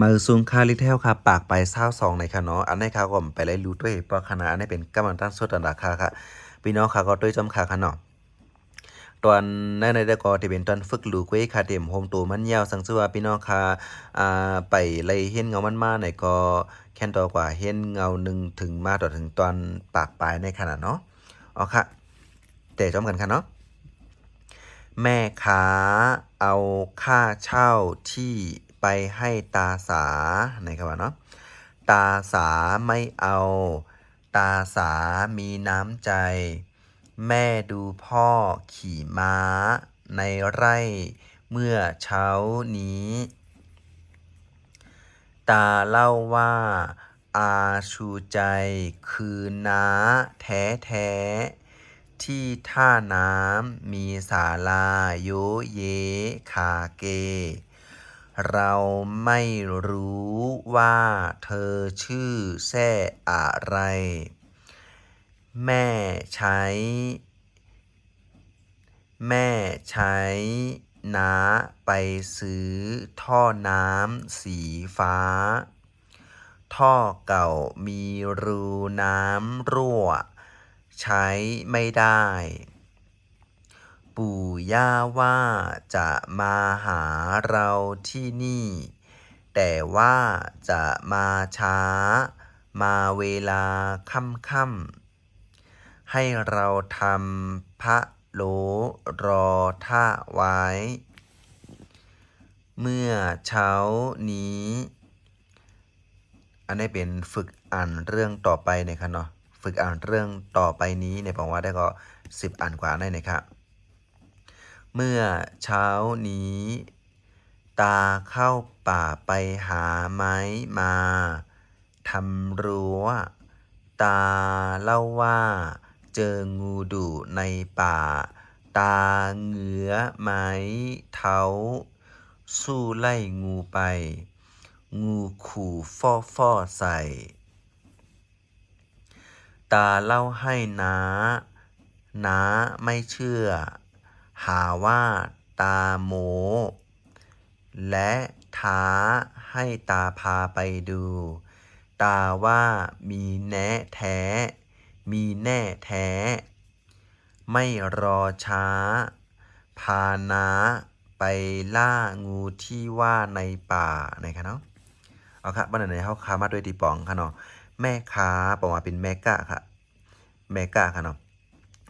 มือซุงคาลิเทลค่ะปากไปเศร้าสองในค่ะเนาะอันนี้ค่ะก็ไปเลยรู้ด้วยเพราะคณะอันนี้เป็นกำลังตั้งสุดอันดับค่ะค่ะพี่น้องค่ะก็ด้วยจำค่ะค่ะเนาะตอนในในได้ก็ที่เป็นตอนฝึกลูกเว้ยค่ะเต็มโฮมตัวมันยาวสังสว่าพี่น้องค่ะอ่าไปเลยเห็นเงามันมาไหนก็แค่นต่อกว่าเห็นเงาหนึ่งถึงมาต่อถึงตอนปากปลายในขนาดเนาะอ๋อค่ะแต่จอมกันค่ะเนาะแม่ค้าเอาค่าเช่าที่ ไปให้ตาสาในคำว่าเนาะตาสาไม่เอา ตาสามีน้ำใจ แม่ดูพ่อขี่ม้า ในไร่เมื่อเช้านี้ ตาเล่าว่า อาชูใจคือน้าแท้แท้ที่ท่าน้ำมีศาลาโยเยคาเก เราไม่รู้ว่าเธอชื่อแซ่อะไร แม่ใช้ แม่ใช้น้าไปซื้อท่อน้ำสีฟ้า ท่อเก่ามีรูน้ำรั่ว ใช้ไม่ได้ ปู่ย่าว่าจะมาหาเราที่นี่ แต่ว่าจะมาช้า มาเวลาค่ำๆให้เราทำพระโหลรอท่าไว้ เมื่อเช้านี้ อันนี้เป็นฝึกอ่านเรื่องต่อไปนะครับเนาะฝึกอ่านเรื่องต่อไปนี้ในบอกว่าได้ก็สิบอ่านกว่าได้นะครับ เมื่อเช้านี้ ตาเข้าป่าไปหาไม้มาทำรั้ว ตาเล่าว่า เจองูดุในป่า ตาเหงือไม้เท้า สู้ไล่งูไป งูขู่ฟอฟอใส่ ตาเล่าให้น้าน้าไม่เชื่อ หาว่าตาโม และท้าให้ตาพาไปดู ตาว่ามีแน่แท้ มีแน่แท้ ไม่รอช้า พาน้าไปล่างูที่ว่าในป่านะครับเนาะเอาครับบ้านไหนเขาค้ามาด้วยตีปองค่ะเนาะแม่ค้าบอกว่าเป็นแม่กะค่ะแม่กะค่ะเนาะ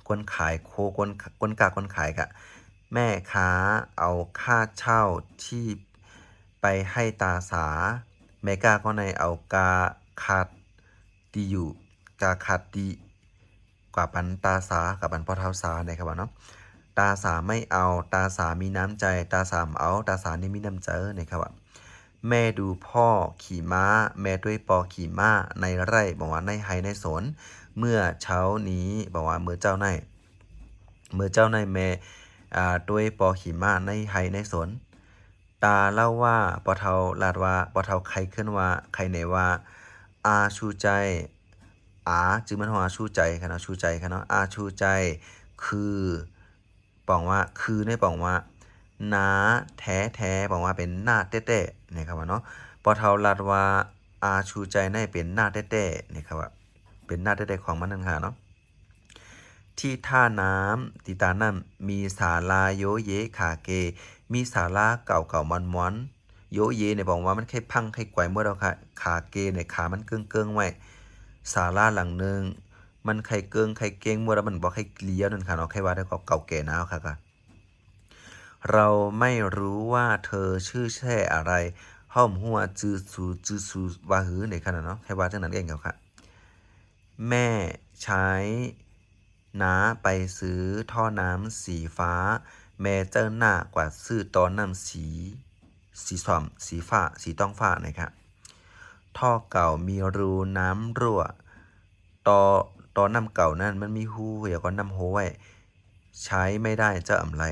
คนขายโคคนคนกะคนขายกะแม่ค้าเอาค่าเช่าที่ไปให้ตาสา แม่กาก็ในเอากาคาดดีอยู่กาคาดดีกว่าปันตาสากับปันพ่อเท้าสาในครับว่าเนาะตาสาไม่เอาตาสามีน้ำใจ ตาสามเอาตาสานี่มีน้ำใจในครับว่าแม่ดูพ่อขี่ม้า แม่ด้วยปอขี่ม้าในไร่บอกว่าในไฮในสน เมื่อเช้านี้บอกว่าเมื่อเจ้าในายเมื่อเจ้าในายแม่อ่าด้วยปอขีม้าในไฮในสน ตาเล่าว่าปอเทาลาดว่าปอเทาใครขึ้นว่าใครไหนว่า อาชูใจ อาจึงมันว่าชูใจค่ะเนาะชูใจค่ะเนาะอาชูใจ คือปองว่าคือในปองว่าน้าแท้แท้บอกว่าเป็นหน้าเต้ๆนะครับว่าเนาะปอเทาลัดว่าอาชูใจในเป็นหน้าเต้ๆนะครับว่า เป็นหน้าเต้ๆของมันนั่นค่ะเนาะที่ท่าน้ำติตานั่นมีศาลาโยเยขาเก มีศาลาเก่าเก่ามันมวนโยเยเนี่ยบอกว่ามันแค่พังแค่ไกวเมื่อเราค่ะขาเกเนี่ยขามันเกิ้งเกิ้งไว้ศาลาหลังหนึ่งมันไข่เกิ้งไข่เก้งเมื่อแล้วมันบอกให้เลี้ยวนั่นค่ะเนาะแค่ว่าได้ก็เก่าแก่แล้วค่ะค่ะเราไม่รู้ว่าเธอชื่อแช่อะไรห้อมหัวจือสูจือสูวาหือในขณะเนาะแค่ว่าเท่านั้นเองครับค่ะ แม่ใช้น้าไปซื้อท่อน้ำสีฟ้า แม่เจ้าหน้ากว่าซื้อตอนน้ำสี สีส้มสีฟ้า สีต้องฟ้านะครับท่อเก่ามีรูน้ำรั่ว ตอตอนน้ำเก่านั่นมันมีหูเดี๋ยวก็น้ำโหไว้ใช้ไม่ได้เจะอำไร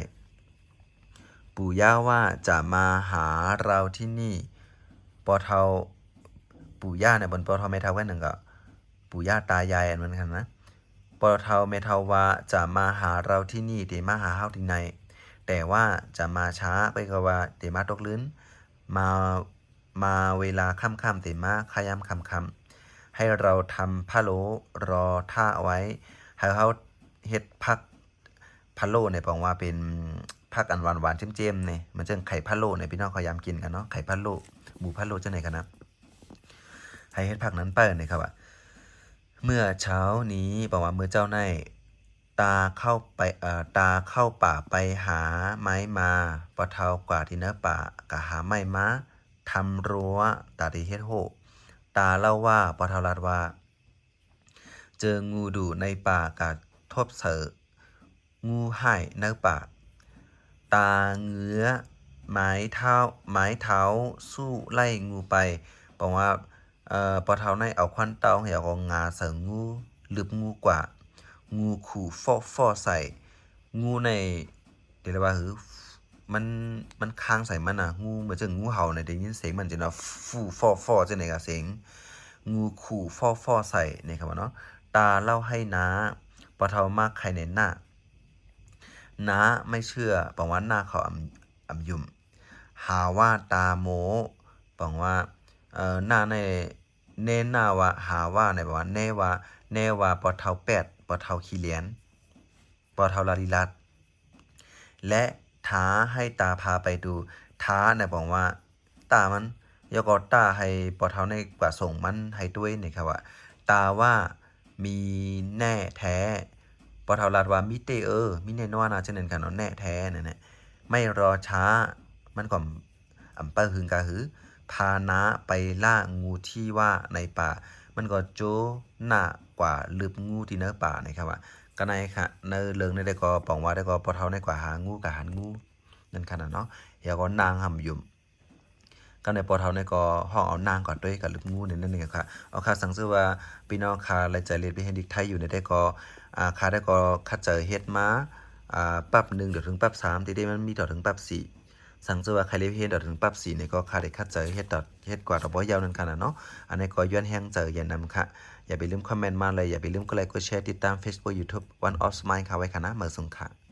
ปู่ย่าว่าจะมาหาเราที่นี่ ปอเทาปู่ย่าเนี่ยบนปอเทาแม่เทาแว่นหนึ่งก็ ปู่ย่าตายายอันนั้นกันนะปอเทาแม่เทาวาจะมาหาเราที่นี่เดมาหาเฮาที่ไหนแต่ว่าจะมาช้าไปกว่าเดมาตกลื้น มามาเวลาค่ำๆเต็มาขยำค่ำๆให้เราทำพะโลรอท่าเอาไว้ ให้เขาเฮ็ดพักพะโล้เนี่ยบอกว่าเป็นพักอันหวานหวานเจ้มๆเนี่ยมันจะไข่พะโล้เนี่ยพี่น้องเขายามกินกันเนาะไข่พะโล้หมูพะโล้จังไหนกันนะให้เฮ็ดพักนั้นเปิ้นเนี่ยครับว่า เมื่อเช้านี้บอกว่าเมื่อเจ้านายตาเข้าไปเอ่อตาเข้าป่าไปหาไม้มาปะเทากว่าที่เนื้อป่ากะหาไม้มาทำรั้วตาดีเฮ็ดโหตาเล่าว่าปะเทารัดว่า เจองูดุในป่ากะทบเสองูหายในป่า ตาเงื้อไม้เท้าไม้เท้าสู้ไล่งูไปบอกว่า เอ่อปะเทาในเอาควันเตาให้เอางาเสริงงูลึบงูกว่า งูขู่ฟอฟอใส่ งูในเดี๋ยวเรียกว่าหือมันมันค้างใส่มันอะ งูเหมือนจะงูเห่าในได้ยินเสียงมันจะเนาะฟูฟอฟอจะไหนกับเสียงงูขู่ฟอฟอใส่นี่ครับเนาะตาเล่าให้น้าปะเทามากใครในหน้าน้าไม่เชื่อบอกว่าหน้าเขาอำอำยุ่ม หาว่าตาโมบอกว่า เอ่อหน้าในเน้นหน้าว่าหาว่าในบอกว่าแน่ว่าแน่ว่าปอเทาแปดปอเทาขี้เหรียญปอเทาลาลิลัดและท้าให้ตาพาไปดูท้าเนี่ยบอกว่าตามันยกอตาให้ปอเทาในกว่าส่งมันให้ด้วยนี่ครับว่าตาว่ามีแน่แท้ปอเทาลาดว่ามิเตเออมิแน่นอนนะเช่นนั้นกันเนาะแน่แท้เนี่ยนะไม่รอช้ามันก็อำเปอหึงกะหือ พาน้าไปล่างูที่ว่าในป่า มันก็โจหน้ากว่าลืบงูที่เนื้อป่านะครับว่าก็ในค่ะเนื้อเลิงในได้ก็ปองว่าได้ก็พอเท่าในกว่าหางูกับหางูนั่นขนาดเนาะเฮียก็นางหำยุ่มก็ในปอเท่าในก็ห้องเอานางก่อนด้วยกับลืบงูเนี่ยนั่นเองค่ะเอาค่ะสังซื้อว่าพี่น้องค่ะรายใจเรียนไปเฮนดิกไทยอยู่ในได้ก็อ่าค่ะได้ก็คัดเจอเฮ็ดมาอ่าปรับหนึ่งเดี๋ยวถึงปรับสามที่ได้มันมีต่อถึงปรับสี่ สั่งซื้อว่าใครเรียกเฮ็ดดอกถึงปั๊บสีนี่ก็ค่าได้คัดเจอเฮ็ดดอกเฮ็ดกว่าดอกบ่ยาวนั่นค่ะนะเนาะอันนี้ก็ย้อนแห้งเจออย่านำค่ะ อย่าไปลืมคอมเมนต์มาเลย อย่าไปลืมกดไลค์กดแชร์ติดตาม Facebook YouTube One of Smile ค่ะไว้ค่ะนะเมื่อสงค่ะ